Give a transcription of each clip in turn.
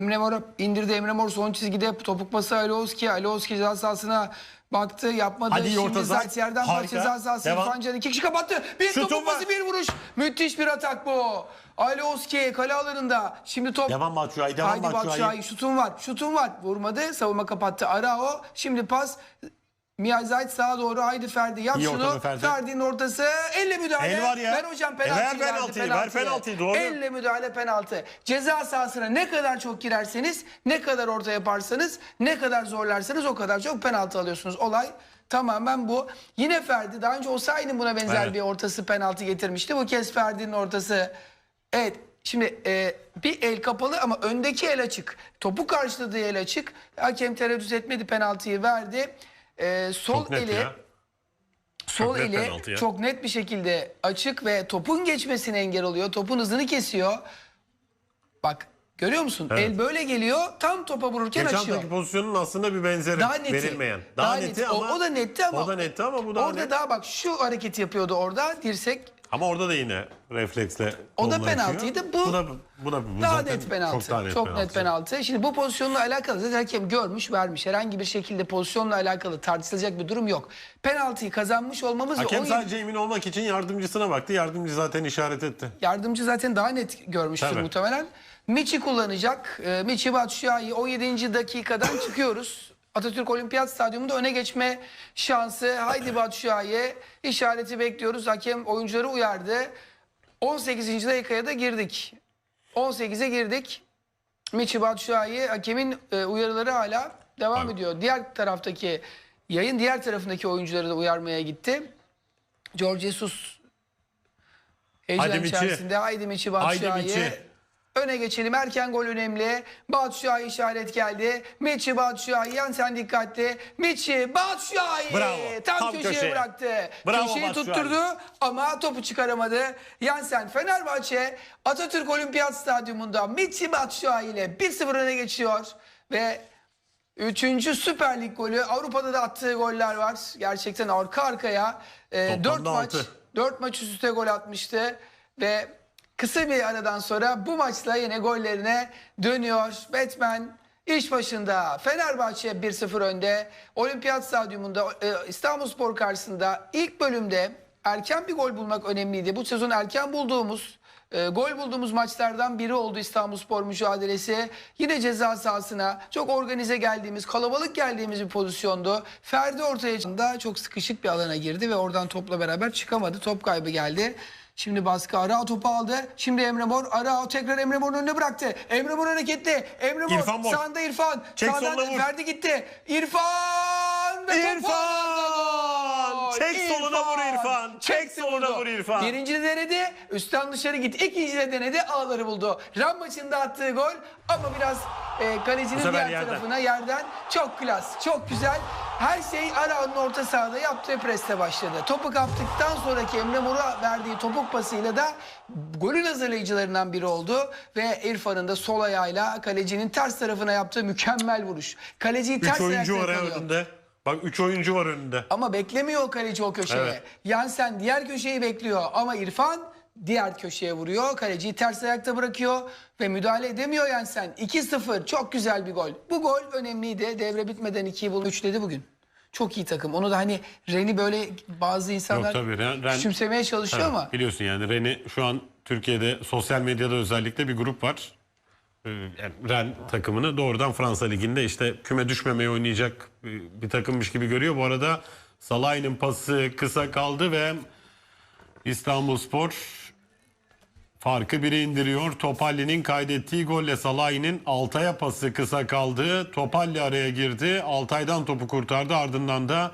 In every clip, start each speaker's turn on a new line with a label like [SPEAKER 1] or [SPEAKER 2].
[SPEAKER 1] Emre Mor indirdi. Emre Mor son çizgide topuk pası Alioski. Alioski ceza sahasına baktı. Yapmadı.
[SPEAKER 2] Hadi iyi
[SPEAKER 1] Şimdi
[SPEAKER 2] orta saha.
[SPEAKER 1] Zayt yerden pas
[SPEAKER 2] Harika.
[SPEAKER 1] ceza sahası.
[SPEAKER 2] Devam.
[SPEAKER 1] İrfan Can iki kişi kapattı. Bir
[SPEAKER 2] Şutum
[SPEAKER 1] topuk pası bir vuruş. Müthiş bir atak bu. Alioski kale alanında. Şimdi top.
[SPEAKER 2] Devam Batshuayi, devam
[SPEAKER 1] Haydi
[SPEAKER 2] Batshuayi.
[SPEAKER 1] Batshuayi. Şutun var. Şutun var. Vurmadı. Savunma kapattı. Arao. Şimdi pas. Zayt sağa doğru. Haydi Ferdi yap
[SPEAKER 2] İyi
[SPEAKER 1] şunu.
[SPEAKER 2] ortada Ferdi.
[SPEAKER 1] Ferdi'nin ortası. Elle müdahale.
[SPEAKER 2] El var ya.
[SPEAKER 1] Ver hocam
[SPEAKER 2] E
[SPEAKER 1] penaltı.
[SPEAKER 2] ver penaltıyı, ver penaltıyı, doğru.
[SPEAKER 1] Elle müdahale penaltı. Ceza sahasına ne kadar çok girerseniz, ne kadar orta yaparsanız, ne kadar zorlarsanız o kadar çok penaltı alıyorsunuz. Olay tamamen bu. Yine Ferdi daha önce Osayi'nin buna benzer
[SPEAKER 2] Evet.
[SPEAKER 1] bir ortası penaltı getirmişti. Bu kez Ferdi'nin ortası. Evet şimdi e, bir el kapalı ama öndeki el açık. Topu karşıladığı el açık. Hakem tereddüt etmedi penaltıyı verdi. E, sol
[SPEAKER 2] Çok net
[SPEAKER 1] eli
[SPEAKER 2] ya.
[SPEAKER 1] sol
[SPEAKER 2] Çok
[SPEAKER 1] eli çok net bir şekilde açık ve topun geçmesine engel oluyor. Topun hızını kesiyor. Bak görüyor musun?
[SPEAKER 2] Evet.
[SPEAKER 1] El böyle geliyor. Tam topa vururken
[SPEAKER 2] Geçen
[SPEAKER 1] açıyor.
[SPEAKER 2] haftaki pozisyonun aslında bir benzeri
[SPEAKER 1] Daha neti.
[SPEAKER 2] verilmeyen. Daha, neti
[SPEAKER 1] neti. O-
[SPEAKER 2] ama
[SPEAKER 1] o, da netti ama
[SPEAKER 2] o da netti ama bu daha
[SPEAKER 1] orada
[SPEAKER 2] net.
[SPEAKER 1] daha bak şu hareketi yapıyordu orada dirsek
[SPEAKER 2] Ama orada da yine refleksle
[SPEAKER 1] O da penaltıydı.
[SPEAKER 2] açıyor.
[SPEAKER 1] Bu-
[SPEAKER 2] bu da bu da bu
[SPEAKER 1] daha
[SPEAKER 2] zaten
[SPEAKER 1] net penaltı.
[SPEAKER 2] Çok daha net
[SPEAKER 1] çok
[SPEAKER 2] penaltı.
[SPEAKER 1] net penaltı. Şimdi bu pozisyonla alakalı zaten hakem görmüş vermiş. Herhangi bir şekilde pozisyonla alakalı tartışılacak bir durum yok. Penaltıyı kazanmış olmamız ve
[SPEAKER 2] Hakem
[SPEAKER 1] 17
[SPEAKER 2] sadece emin olmak için yardımcısına baktı. Yardımcı zaten işaret etti.
[SPEAKER 1] Yardımcı zaten daha net görmüştür
[SPEAKER 2] Tabii.
[SPEAKER 1] muhtemelen. Michi kullanacak. Ee, Michi Batshuayi 17. dakikadan çıkıyoruz. Atatürk Olimpiyat Stadyumu'nda öne geçme şansı. Haydi Batshuayi işareti bekliyoruz. Hakem oyuncuları uyardı. 18. dakikaya da girdik. 18'e girdik. Michi Batshuayi hakemin e, uyarıları hala devam
[SPEAKER 2] Tabii.
[SPEAKER 1] ediyor. Diğer taraftaki yayın diğer tarafındaki oyuncuları da uyarmaya gitti. George Jesus heyecan içerisinde haydi Michi
[SPEAKER 2] Haydi
[SPEAKER 1] Batshuayi. Öne geçelim. Erken gol önemli. Batshuayi işaret geldi. Michi Batshuayi yan sen dikkatli. Michi Batshuayi
[SPEAKER 2] Bravo.
[SPEAKER 1] tam,
[SPEAKER 2] Tam
[SPEAKER 1] köşeye,
[SPEAKER 2] köşeye.
[SPEAKER 1] bıraktı.
[SPEAKER 2] Bravo
[SPEAKER 1] Köşeyi
[SPEAKER 2] Batshuayi.
[SPEAKER 1] tutturdu ama topu çıkaramadı. Yansen Fenerbahçe Atatürk Olimpiyat Stadyumunda Michi Batshuayi ile 1-0 öne geçiyor ve Üçüncü Süper Lig golü. Avrupa'da da attığı goller var. Gerçekten arka arkaya. E, maç,
[SPEAKER 2] altı.
[SPEAKER 1] dört maç üst üste gol atmıştı. Ve kısa bir aradan sonra bu maçla yine gollerine dönüyor. Batman iş başında. Fenerbahçe 1-0 önde. Olimpiyat Stadyumunda e, İstanbulspor karşısında ilk bölümde erken bir gol bulmak önemliydi. Bu sezon erken bulduğumuz e, gol bulduğumuz maçlardan biri oldu İstanbulspor mücadelesi. Yine ceza sahasına çok organize geldiğimiz, kalabalık geldiğimiz bir pozisyondu. Ferdi ortaya çıktığında çok sıkışık bir alana girdi ve oradan topla beraber çıkamadı. Top kaybı geldi. Şimdi baskı Arao topu aldı. Şimdi Emre Mor. Arao tekrar Emre Mor'un önüne bıraktı. Emre Mor hareketli. Emre Mor
[SPEAKER 2] İrfan Mor.
[SPEAKER 1] sağında İrfan.
[SPEAKER 2] Çek soluna vur.
[SPEAKER 1] Ferdi gitti. İrfan ve
[SPEAKER 2] İrfan! Çek soluna vur İrfan. Çek soluna
[SPEAKER 1] vurdu.
[SPEAKER 2] vur İrfan.
[SPEAKER 1] Birinci de denedi. Üstten dışarı gitti. İkinci de denedi. Ağları buldu. Ram maçında attığı gol ama biraz e, kalecinin diğer
[SPEAKER 2] yerden.
[SPEAKER 1] tarafına yerden. Çok klas. Çok güzel. Her şey Arao'nun orta sahada yaptığı preste başladı. Topu kaptıktan sonraki Emre Mor'a verdiği topuk pasıyla da golün hazırlayıcılarından biri oldu. Ve İrfan'ın da sol ayağıyla kalecinin ters tarafına yaptığı mükemmel vuruş. Kaleciyi ters
[SPEAKER 2] Üç oyuncu var ya
[SPEAKER 1] yakalıyor.
[SPEAKER 2] önünde. Bak üç oyuncu var önünde.
[SPEAKER 1] Ama beklemiyor o kaleci o köşeye.
[SPEAKER 2] Evet.
[SPEAKER 1] Yansen diğer köşeyi bekliyor ama İrfan diğer köşeye vuruyor. Kaleciyi ters ayakta bırakıyor ve müdahale edemiyor Yansen. 2-0 çok güzel bir gol. Bu gol önemliydi. Devre bitmeden 2'yi buldu. 3 dedi bugün. Çok iyi takım. Onu da hani Ren'i böyle bazı insanlar
[SPEAKER 2] Yok tabii, Ren- Ren-
[SPEAKER 1] küçümsemeye çalışıyor ama
[SPEAKER 2] Biliyorsun yani Ren'i şu an Türkiye'de sosyal medyada özellikle bir grup var. Ee, Yani Ren takımını doğrudan Fransa Ligi'nde işte küme düşmemeye oynayacak bir bir takımmış gibi görüyor. Bu arada Salah'ın pası kısa kaldı ve İstanbulspor farkı bire indiriyor. Topalli'nin kaydettiği golle Salah'ın Altay'a pası kısa kaldı. Topalli araya girdi. Altay'dan topu kurtardı. Ardından da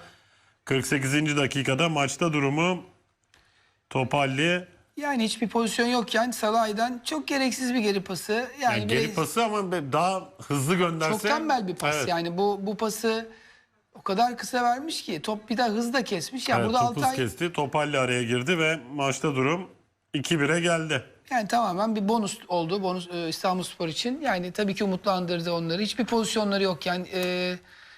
[SPEAKER 2] 48. dakikada maçta durumu Topalli
[SPEAKER 1] yani hiçbir pozisyon yokken Salah'dan çok gereksiz bir geri pası. Yani,
[SPEAKER 2] yani geri pası ama daha hızlı gönderse.
[SPEAKER 1] çok tembel bir pas.
[SPEAKER 2] Evet.
[SPEAKER 1] Yani bu bu pası o kadar kısa vermiş ki top bir daha hız da kesmiş. Ya
[SPEAKER 2] Evet,
[SPEAKER 1] burada
[SPEAKER 2] hız
[SPEAKER 1] Altay
[SPEAKER 2] kesti. Topalli araya girdi ve maçta durum 2-1'e geldi.
[SPEAKER 1] Yani tamamen bir bonus oldu bonus e, İstanbulspor için. Yani tabii ki umutlandırdı onları. Hiçbir pozisyonları yokken, e,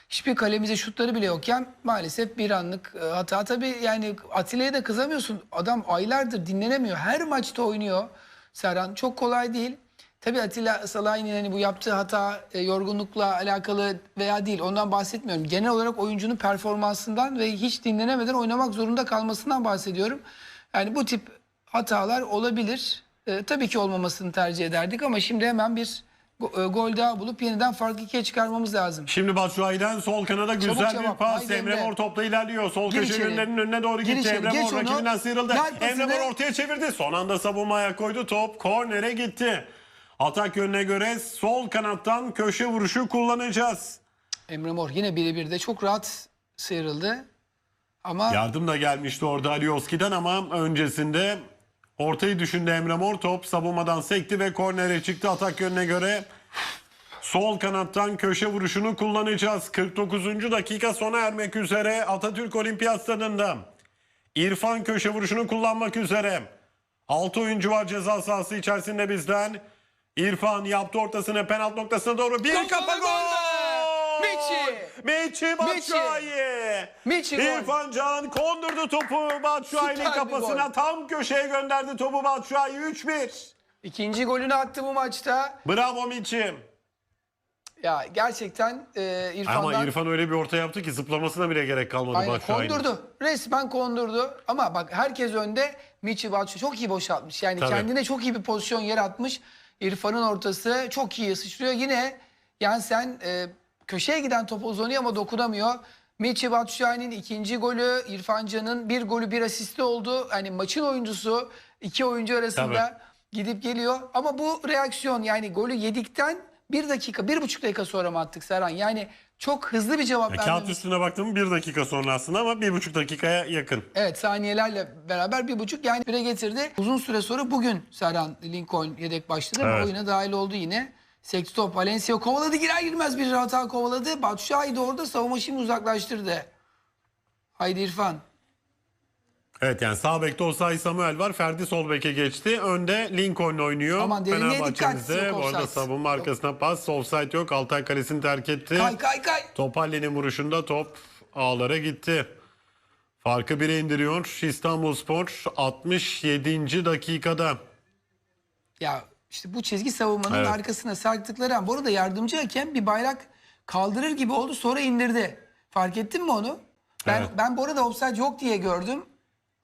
[SPEAKER 1] hiçbir kalemize şutları bile yokken maalesef bir anlık e, hata. Tabii yani Atilla'ya da kızamıyorsun. Adam aylardır dinlenemiyor. Her maçta oynuyor. Serhan çok kolay değil. Tabii Atilla Salah'ın hani bu yaptığı hata e, yorgunlukla alakalı veya değil ondan bahsetmiyorum. Genel olarak oyuncunun performansından ve hiç dinlenemeden oynamak zorunda kalmasından bahsediyorum. Yani bu tip hatalar olabilir. E, tabii ki olmamasını tercih ederdik ama şimdi hemen bir go- e, gol daha bulup yeniden farkı ikiye çıkarmamız lazım.
[SPEAKER 2] Şimdi Batshuayi'den sol kanada güzel bir pas.
[SPEAKER 1] Haydi
[SPEAKER 2] Emre
[SPEAKER 1] Emre.
[SPEAKER 2] Mor topla ilerliyor. Sol
[SPEAKER 1] Gir
[SPEAKER 2] köşe
[SPEAKER 1] içeri.
[SPEAKER 2] yönlerinin önüne doğru
[SPEAKER 1] Gir
[SPEAKER 2] gitti.
[SPEAKER 1] içeri,
[SPEAKER 2] Emre
[SPEAKER 1] geç
[SPEAKER 2] Mor
[SPEAKER 1] onu.
[SPEAKER 2] rakibinden sıyrıldı.
[SPEAKER 1] Ver pasını.
[SPEAKER 2] Emre Mor ortaya çevirdi. Son anda savunmaya koydu. Top kornere gitti. Atak yönüne göre sol kanattan köşe vuruşu kullanacağız.
[SPEAKER 1] Emre Mor yine birebir de çok rahat sıyrıldı. Ama
[SPEAKER 2] Yardım da gelmişti orada Alioski'den ama öncesinde ortayı düşündü Emre Mor. Top savunmadan sekti ve kornere çıktı. Atak yönüne göre sol kanattan köşe vuruşunu kullanacağız. 49. dakika sona ermek üzere Atatürk Olimpiyat Stadında. İrfan köşe vuruşunu kullanmak üzere. 6 oyuncu var ceza sahası içerisinde bizden. İrfan yaptı ortasına penaltı noktasına doğru bir kafa
[SPEAKER 1] gol, Michi!
[SPEAKER 2] Michi Batshuayi!
[SPEAKER 1] Gol.
[SPEAKER 2] İrfan Can kondurdu topu Batshuayi'nin
[SPEAKER 1] Süper bir
[SPEAKER 2] kafasına
[SPEAKER 1] gol.
[SPEAKER 2] tam köşeye gönderdi topu Batshuayi 3-1.
[SPEAKER 1] ikinci golünü attı bu maçta.
[SPEAKER 2] Bravo Michi.
[SPEAKER 1] Ya gerçekten e, İrfan'dan...
[SPEAKER 2] Ama İrfan öyle bir orta yaptı ki zıplamasına bile gerek kalmadı
[SPEAKER 1] Aynen,
[SPEAKER 2] Batshuayi'nin.
[SPEAKER 1] kondurdu. Resmen kondurdu. Ama bak herkes önde. Michi Batshuayi çok iyi boşaltmış. Yani
[SPEAKER 2] Tabii.
[SPEAKER 1] kendine çok iyi bir pozisyon yaratmış. İrfan'ın ortası çok iyi sıçrıyor. Yine yani sen e, köşeye giden topu uzanıyor ama dokunamıyor. Michi Batshuayi'nin ikinci golü, İrfan Can'ın bir golü bir asisti oldu. Hani maçın oyuncusu iki oyuncu arasında gidip geliyor. Ama bu reaksiyon yani golü yedikten bir dakika, bir buçuk dakika sonra mı attık Serhan? Yani çok hızlı bir cevap vermemiz
[SPEAKER 2] kağıt üstüne baktım bir dakika sonra aslında ama bir buçuk dakikaya yakın.
[SPEAKER 1] Evet saniyelerle beraber bir buçuk yani bire getirdi. Uzun süre sonra bugün Serhan Lincoln yedek başladı
[SPEAKER 2] Evet.
[SPEAKER 1] oyuna dahil oldu yine. Sekti top Valencia kovaladı girer girmez bir hata kovaladı. Batshuayi de orada savunma şimdi uzaklaştırdı. Haydi İrfan.
[SPEAKER 2] Evet yani sağ bekte Osay Samuel var. Ferdi sol beke geçti. Önde Lincoln oynuyor.
[SPEAKER 1] Aman derinliğe dikkat, yok
[SPEAKER 2] Bu arada savunma arkasına pas. Offside yok. Altay kalesini terk etti.
[SPEAKER 1] Kay kay kay.
[SPEAKER 2] Topalli'nin vuruşunda top ağlara gitti. Farkı bire indiriyor İstanbulspor 67. dakikada.
[SPEAKER 1] Ya işte bu çizgi savunmanın
[SPEAKER 2] Evet.
[SPEAKER 1] arkasına sarktıkları an. Bu arada yardımcı hakem bir bayrak kaldırır gibi oldu sonra indirdi. Fark ettin mi onu? Ben,
[SPEAKER 2] Evet.
[SPEAKER 1] ben bu arada offside yok diye gördüm.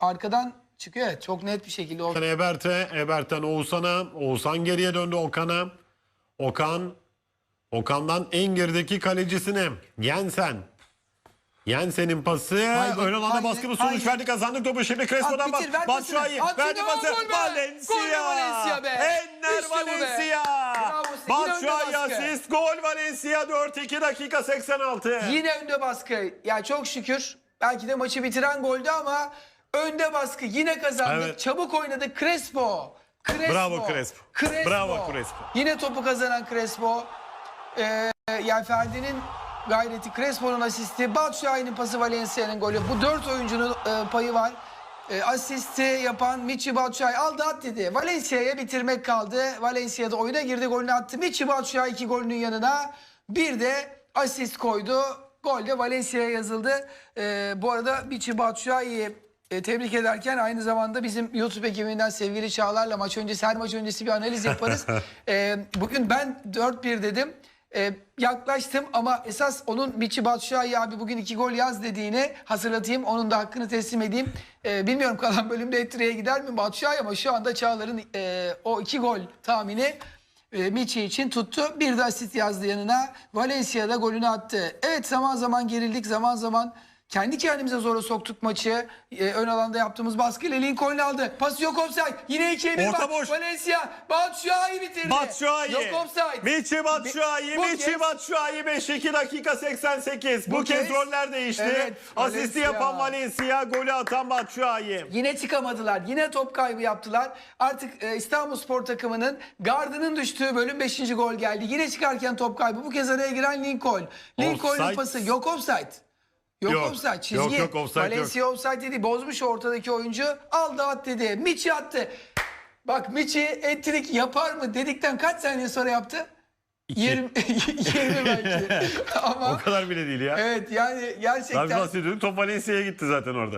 [SPEAKER 1] Arkadan çıkıyor evet çok net bir şekilde. offside.
[SPEAKER 2] Ebert'e, Ebert'ten Oğuzhan'a, Oğuzhan geriye döndü Okan'a. Okan, Okan'dan en gerideki kalecisine Yensen. Yensen'in pası.
[SPEAKER 1] Haydi,
[SPEAKER 2] Ön alanda
[SPEAKER 1] haydi,
[SPEAKER 2] baskı bu sonuç
[SPEAKER 1] haydi.
[SPEAKER 2] verdi kazandık topu şimdi Crespo'dan bas.
[SPEAKER 1] bitir,
[SPEAKER 2] Batshuayi verdi pası. Valencia.
[SPEAKER 1] Gol Valencia be.
[SPEAKER 2] Enner
[SPEAKER 1] İşte.
[SPEAKER 2] Valencia. Batshuayi asist. Gol Valencia 4-2 dakika 86.
[SPEAKER 1] Yine önde baskı. Ya çok şükür belki de maçı bitiren goldü ama önde baskı yine kazandık.
[SPEAKER 2] Evet.
[SPEAKER 1] Çabuk oynadı Crespo. Crespo.
[SPEAKER 2] Bravo Crespo. Bravo Crespo.
[SPEAKER 1] Yine topu kazanan Crespo. Ee, yani Ferdi'nin gayreti, Crespo'nun asisti, Batshuayi'nin pası Valencia'nın golü. Bu dört oyuncunun e, payı var. E, asisti yapan Michi Batshuayi aldı at dedi. Valencia'ya bitirmek kaldı. Valencia'da oyuna girdi golünü attı. Michi Batshuayi iki golünün yanına bir de asist koydu. Gol de Valencia'ya yazıldı. E, bu arada Michi Batshuayi'yi e, tebrik ederken aynı zamanda bizim YouTube ekibinden sevgili Çağlar'la maç öncesi her maç öncesi bir analiz yaparız. E, bugün ben 4-1 dedim. E, yaklaştım ama esas onun Michi Batshuayi abi bugün iki gol yaz dediğini hatırlatayım. Onun da hakkını teslim edeyim. E, bilmiyorum kalan bölümde etriye gider mi Batshuayi ama şu anda Çağlar'ın e, o iki gol tahmini e, Michi için tuttu. Bir de asist yazdı yanına. Valencia'da golünü attı. Evet zaman zaman gerildik zaman zaman kendi kendimize zora soktuk maçı. E, ön alanda yaptığımız baskıyla Lincoln aldı. Pas yok offside. Yine 2'ye 1
[SPEAKER 2] Orta
[SPEAKER 1] bak.
[SPEAKER 2] boş.
[SPEAKER 1] Valencia Batshuayi bitirdi.
[SPEAKER 2] Batshuayi.
[SPEAKER 1] Yok offside.
[SPEAKER 2] Michi Batshuayi,
[SPEAKER 1] Bu
[SPEAKER 2] Michi
[SPEAKER 1] kez-
[SPEAKER 2] Batshuayi 5-2 dakika 88. Bu,
[SPEAKER 1] Bu
[SPEAKER 2] kez,
[SPEAKER 1] kez-
[SPEAKER 2] roller değişti.
[SPEAKER 1] Evet,
[SPEAKER 2] Asisti
[SPEAKER 1] Valencia.
[SPEAKER 2] yapan Valencia, golü atan Batshuayi.
[SPEAKER 1] Yine çıkamadılar. Yine top kaybı yaptılar. Artık e, İstanbul Spor takımının gardının düştüğü bölüm 5. gol geldi. Yine çıkarken top kaybı. Bu kez araya giren Lincoln. Lincoln'un
[SPEAKER 2] Offside.
[SPEAKER 1] pası yok offside. Yok,
[SPEAKER 2] Yok.
[SPEAKER 1] offside çizgi.
[SPEAKER 2] Yok, yok, offside yok.
[SPEAKER 1] Valencia offside dedi. Bozmuş ortadaki oyuncu. Aldı at dedi. Michi attı. Bak Michi etrik yapar mı dedikten kaç saniye sonra yaptı?
[SPEAKER 2] İki.
[SPEAKER 1] 20, 20 belki. Ama
[SPEAKER 2] O kadar bile değil ya.
[SPEAKER 1] evet yani
[SPEAKER 2] Biz
[SPEAKER 1] gerçekten
[SPEAKER 2] bahsediyorduk. Top Valencia'ya gitti zaten orada.